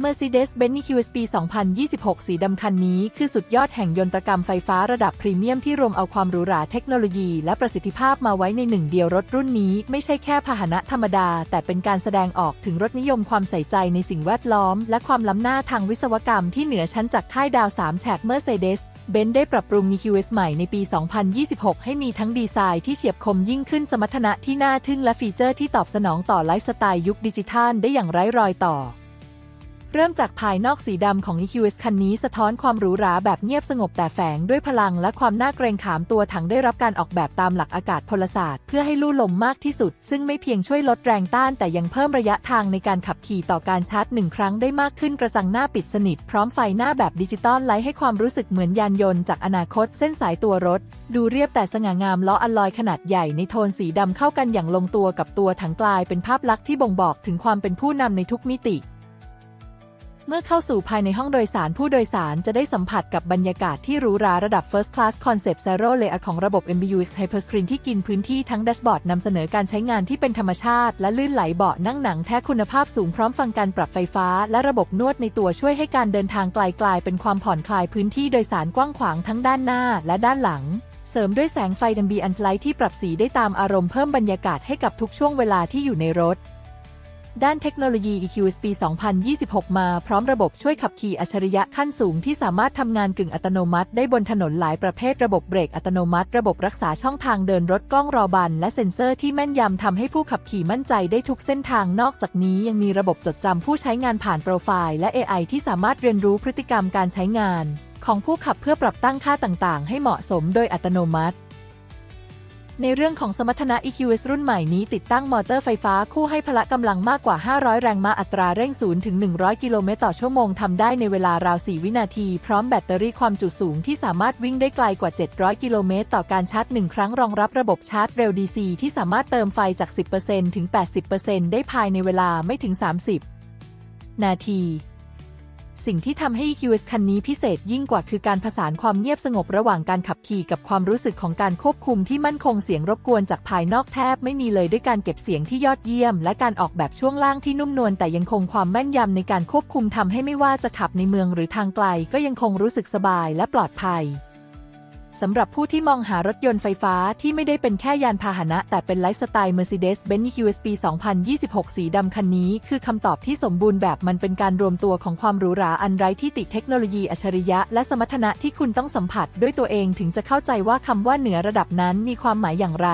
Mercedes-Benz EQS ปี 2026 สีดำคันนี้คือสุดยอดแห่งยนตรกรรมไฟฟ้าระดับพรีเมียมที่รวมเอาความหรูหราเทคโนโลยีและประสิทธิภาพมาไว้ในหนึ่งเดียวรถรุ่นนี้ไม่ใช่แค่พาหนะธรรมดา แต่เป็นการแสดงออกถึงรถนิยมความใส่ใจในสิ่งแวดล้อม และความล้ำหน้าทางวิศวกรรมที่เหนือชั้นจากค่ายดาว3แฉก Mercedes เบนซ์ได้ปรับปรุง EQS ใหม่ในปี 2026 ให้มีทั้งดีไซน์ที่เฉียบคมยิ่งขึ้นสมรรถนะที่น่าทึ่งและฟีเจอร์ที่ตอบสนองต่อไลฟ์สไตล์ยุคดิจิทัลได้อย่างไร้รอยต่อ เริ่มจากภายนอกสีดำของ EQS คันนี้สะท้อนความหรูหราแบบเงียบสงบแต่แฝงด้วยพลังและความน่าเกรงขามตัวถังได้รับการออกแบบตามหลักอากาศพลศาสตร์ เพื่อให้ลู่ลมมากที่สุด ซึ่งไม่เพียงช่วยลดแรงต้านแต่ยังเพิ่มระยะทางในการขับขี่ต่อการชาร์จหนึ่งครั้งได้มากขึ้นกระจังหน้าปิดสนิท พร้อมไฟหน้าแบบดิจิตอลไลท์ให้ความรู้สึกเหมือนยานยนต์จากอนาคตเส้นสายตัวรถ ดูเรียบแต่สง่างามล้ออัลลอยขนาดใหญ่ในโทนสีดำเข้ากันอย่างลงตัวกับตัวถังกลายเป็นภาพลักษณ์ที่บ่งบอกถึงความเป็นผู้นำในทุกมิติ เมื่อเข้าสู่ภายในห้องโดยสารผู้โดยสารจะได้สัมผัสกับบรรยากาศที่หรูหราระดับ First Class Concept Zero Layout ของระบบ MBUX Hyperscreen ที่กินพื้นที่ทั้งแดชบอร์ดนำเสนอการใช้งานที่เป็นธรรมชาติและลื่นไหลเบาะนั่งหนังแท้คุณภาพสูงพร้อมฟังการปรับไฟฟ้า และระบบนวดในตัวช่วยให้การเดินทางไกลกลายเป็นความผ่อนคลายพื้นที่โดยสารกว้างขวางทั้งด้านหน้าและด้านหลังเสริมด้วยแสงไฟดัมบีอันไลท์ที่ปรับสีได้ตามอารมณ์เพิ่มบรรยากาศให้กับทุกช่วงเวลาที่อยู่ในรถ ด้านเทคโนโลยี EQS ปี 2026 มาพร้อมระบบช่วยขับขี่อัจฉริยะขั้นสูงที่สามารถทำงานกึ่งอัตโนมัติได้บนถนนหลายประเภทระบบเบรกอัตโนมัติ ระบบรักษาช่องทางเดินรถกล้องรอบัน และเซ็นเซอร์ที่แม่นยำทำให้ผู้ขับขี่มั่นใจได้ทุกเส้นทางนอกจากนี้ยังมีระบบจดจำผู้ใช้งานผ่านโปรไฟล์ และ AI ที่สามารถเรียนรู้พฤติกรรมการใช้งาน ของผู้ขับเพื่อปรับตั้งค่าต่างๆ ให้เหมาะสมโดยอัตโนมัติ ในเรื่องของสมรรถนะ EQS รุ่นใหม่นี้ติดตั้งมอเตอร์ไฟฟ้าคู่ให้พละกำลังมากกว่า 500 แรงม้าอัตราเร่ง 0 ถึง 100 กิโลเมตรต่อชั่วโมงทำได้ในเวลาราว 4 วินาที พร้อมแบตเตอรี่ความจุสูงที่สามารถวิ่งได้ไกลกว่า 700 กิโลเมตรต่อการชาร์จ 1 ครั้งรองรับระบบชาร์จเร็ว DC ที่สามารถเติมไฟจาก 10%ถึง 80%ได้ภายในเวลาไม่ถึง 30 นาที สิ่งที่ทำให้ EQS คันนี้พิเศษยิ่งกว่าคือการผสานความเงียบสงบระหว่างการขับขี่กับความรู้สึกของการควบคุมที่มั่นคงเสียงรบกวนจากภายนอกแทบไม่มีเลยด้วยการเก็บเสียงที่ยอดเยี่ยม และการออกแบบช่วงล่างที่นุ่มนวลแต่ยังคงความแม่นยำในการควบคุมทำให้ไม่ว่าจะขับในเมืองหรือทางไกล ก็ยังคงรู้สึกสบายและปลอดภัย สำหรับผู้ที่มองหารถยนต์ไฟฟ้าที่ไม่ได้เป็นแค่ยานพาหนะ แต่เป็นไลฟ์สไตล์ Mercedes-Benz EQS ปี 2026 สีดำคันนี้ คือคำตอบที่สมบูรณ์แบบมันเป็นการรวมตัวของความหรูหราอันไร้ที่ติเทคโนโลยีอัจฉริยะ และสมรรถนะที่คุณต้องสัมผัสด้วยตัวเองถึงจะเข้าใจว่าคำว่าเหนือระดับนั้นมีความหมายอย่างไร